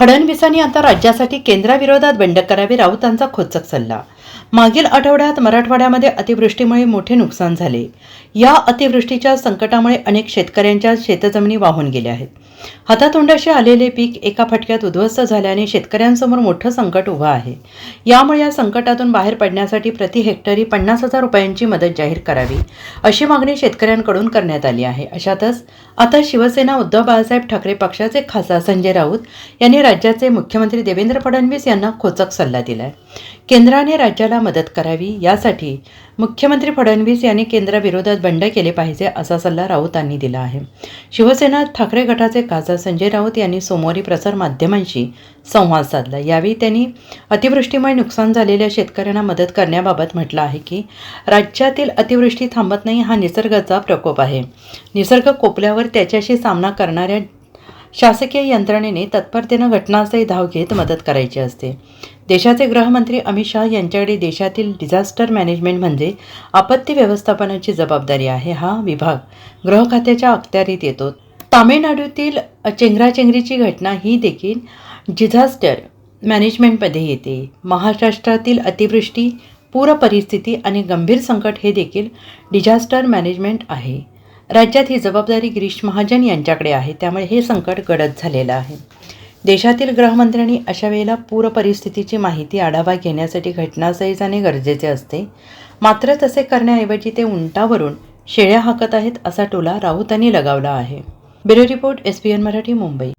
फडणवीसांनी आता राज्यासाठी केंद्राविरोधात बंड करावे राऊतांचा खोचक सल्ला मागील आठवड्यात मराठवाड्यामध्ये अतिवृष्टीमुळे मोठे नुकसान झाले. या अतिवृष्टीच्या संकटामुळे अनेक शेतकऱ्यांच्या शेतजमिनी वाहून गेल्या आहेत. हातातोंडाशी आलेले पीक एका फटक्यात उद्ध्वस्त झाल्याने शेतकऱ्यांसमोर मोठं संकट उभं आहे. यामुळे या संकटातून बाहेर पडण्यासाठी प्रति हेक्टरी पन्नास हजार रुपयांची मदत जाहीर करावी अशी मागणी शेतकऱ्यांकडून करण्यात आली आहे. अशातच आता शिवसेना उद्धव बाळासाहेब ठाकरे पक्षाचे खासदार संजय राऊत यांनी राज्याचे मुख्यमंत्री देवेंद्र फडणवीस यांना खोचक सल्ला दिलाय. केंद्राने राज्याला मदत करावी यासाठी मुख्यमंत्री फडणवीस यांनी केंद्राविरोधात बंड केले पाहिजे असा सल्ला राऊतांनी दिला आहे. शिवसेना ठाकरे गटाचे खासदार संजय राऊत यांनी सोमवारी प्रसारमाध्यमांशी संवाद साधला. यावेळी त्यांनी अतिवृष्टीमुळे नुकसान झालेल्या शेतकऱ्यांना मदत करण्याबाबत म्हटलं आहे की राज्यातील अतिवृष्टी थांबत नाही हा निसर्गाचा प्रकोप आहे. निसर्ग कोपल्यावर त्याच्याशी सामना करणाऱ्या शासकीय यंत्रणेने तत्परतेनं घटनास्थळी धाव घेत मदत करायची असते. देशाचे गृहमंत्री अमित शाह यांच्याकडे देशातील डिझास्टर मॅनेजमेंट म्हणजे आपत्ती व्यवस्थापनाची जबाबदारी आहे हा विभाग गृह खात्याच्या अखत्यारीत येतो. तामिळनाडूतील चेंगराचेंगरीची घटना ही देखील डिझास्टर मॅनेजमेंटमध्ये येते. महाराष्ट्रातील अतिवृष्टी पूर परिस्थिती आणि गंभीर संकट हे देखील डिझास्टर मॅनेजमेंट आहे. राज्यात ही जबाबदारी गिरीश महाजन यांच्याकडे आहे. त्यामुळे हे संकट गडद झालेलं आहे. देशातील गृहमंत्र्यांनी अशा वेळेला पूर परिस्थितीची माहिती आढावा घेण्यासाठी घटनास्थळी जाणे गरजेचे असते. मात्र तसे करण्याऐवजी ते उंटावरून शेळ्या हाकत आहेत असा टोला राऊतांनी लगावला आहे. Bureau report S P N Marathi Mumbai.